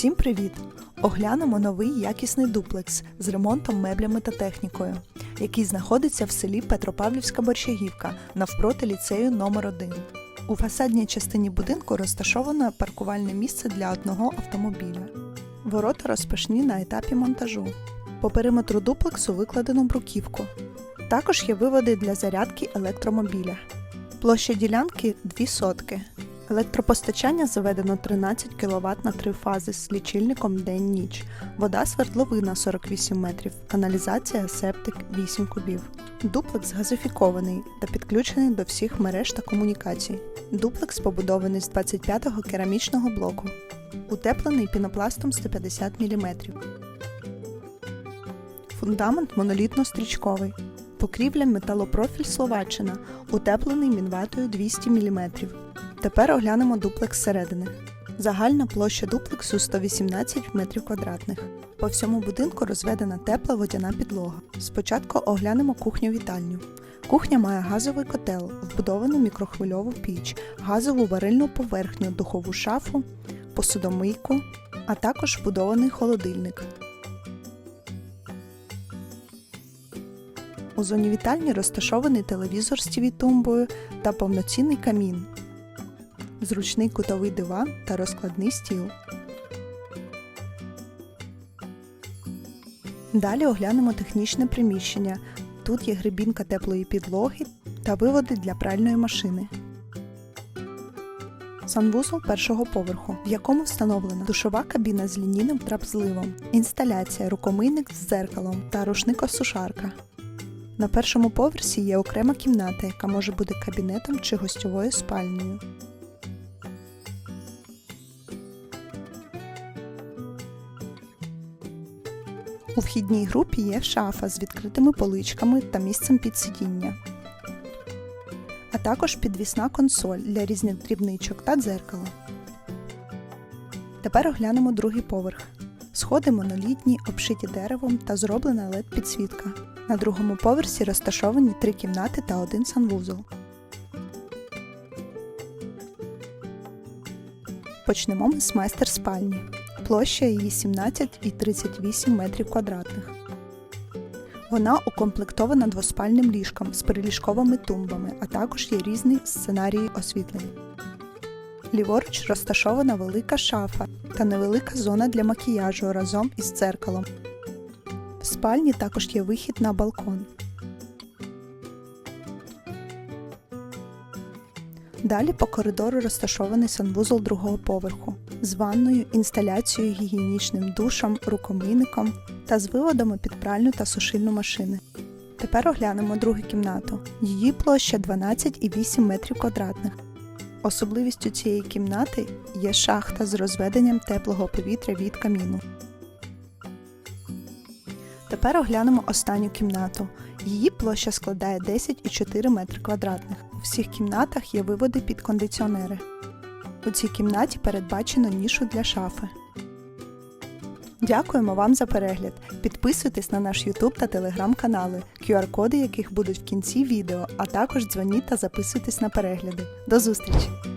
Всім привіт! Оглянемо новий якісний дуплекс з ремонтом, меблями та технікою, який знаходиться в селі Петропавлівська Борщагівка навпроти ліцею номер 1 У фасадній частині будинку розташовано паркувальне місце для одного автомобіля. Ворота розпашні на етапі монтажу. По периметру дуплексу викладено бруківку. Також є виводи для зарядки електромобіля. Площа ділянки 2 сотки. Електропостачання заведено 13 кВт на три фази з лічильником день-ніч. Вода свердловина 48 метрів, каналізація септик 8 кубів. Дуплекс газифікований та підключений до всіх мереж та комунікацій. Дуплекс побудований з 25-го керамічного блоку. Утеплений пінопластом 150 мм. Фундамент монолітно-стрічковий. Покрівля металопрофіль Словаччина, утеплений мінватою 200 мм. Тепер оглянемо дуплекс зсередини. Загальна площа дуплексу 118 метрів квадратних. По всьому будинку розведена тепла водяна підлога. Спочатку оглянемо кухню-вітальню. Кухня має газовий котел, вбудовану мікрохвильову піч, газову варильну поверхню, духову шафу, посудомийку, а також вбудований холодильник. У зоні вітальні розташований телевізор з TV-тумбою та повноцінний камін, зручний кутовий диван та розкладний стіл. Далі оглянемо технічне приміщення. Тут є грибінка теплої підлоги та виводи для пральної машини. Санвузол першого поверху, в якому встановлена душова кабіна з лінійним трапзливом, інсталяція, рукомийник з дзеркалом та рушникосушарка. На першому поверсі є окрема кімната, яка може бути кабінетом чи гостьовою спальнею. У вхідній групі є шафа з відкритими поличками та місцем під сидіння, а також підвісна консоль для різних дрібничок та дзеркало. Тепер оглянемо другий поверх. Сходи монолітні, обшиті деревом та зроблена led підсвітка. На другому поверсі розташовані три кімнати та один санвузол. Почнемо ми з майстер спальні. Площа її 17 і 38 метрів квадратних. Вона укомплектована двоспальним ліжком з переліжковими тумбами, а також є різні сценарії освітлення. Ліворуч розташована велика шафа та невелика зона для макіяжу разом із дзеркалом. В спальні також є вихід на балкон. Далі по коридору розташований санвузол другого поверху з ванною, інсталяцією, гігієнічним душем, рукомийником та з виводами під пральну та сушильну машини. Тепер оглянемо другу кімнату. Її площа 12,8 метрів квадратних. Особливістю цієї кімнати є шахта з розведенням теплого повітря від каміну. Тепер оглянемо останню кімнату. Її площа складає 10,4 метри квадратних. У всіх кімнатах є виводи під кондиціонери. У цій кімнаті передбачено нішу для шафи. Дякуємо вам за перегляд. Підписуйтесь на наш YouTube та Telegram канали, QR-коди яких будуть в кінці відео, а також дзвоніть та записуйтесь на перегляди. До зустрічі!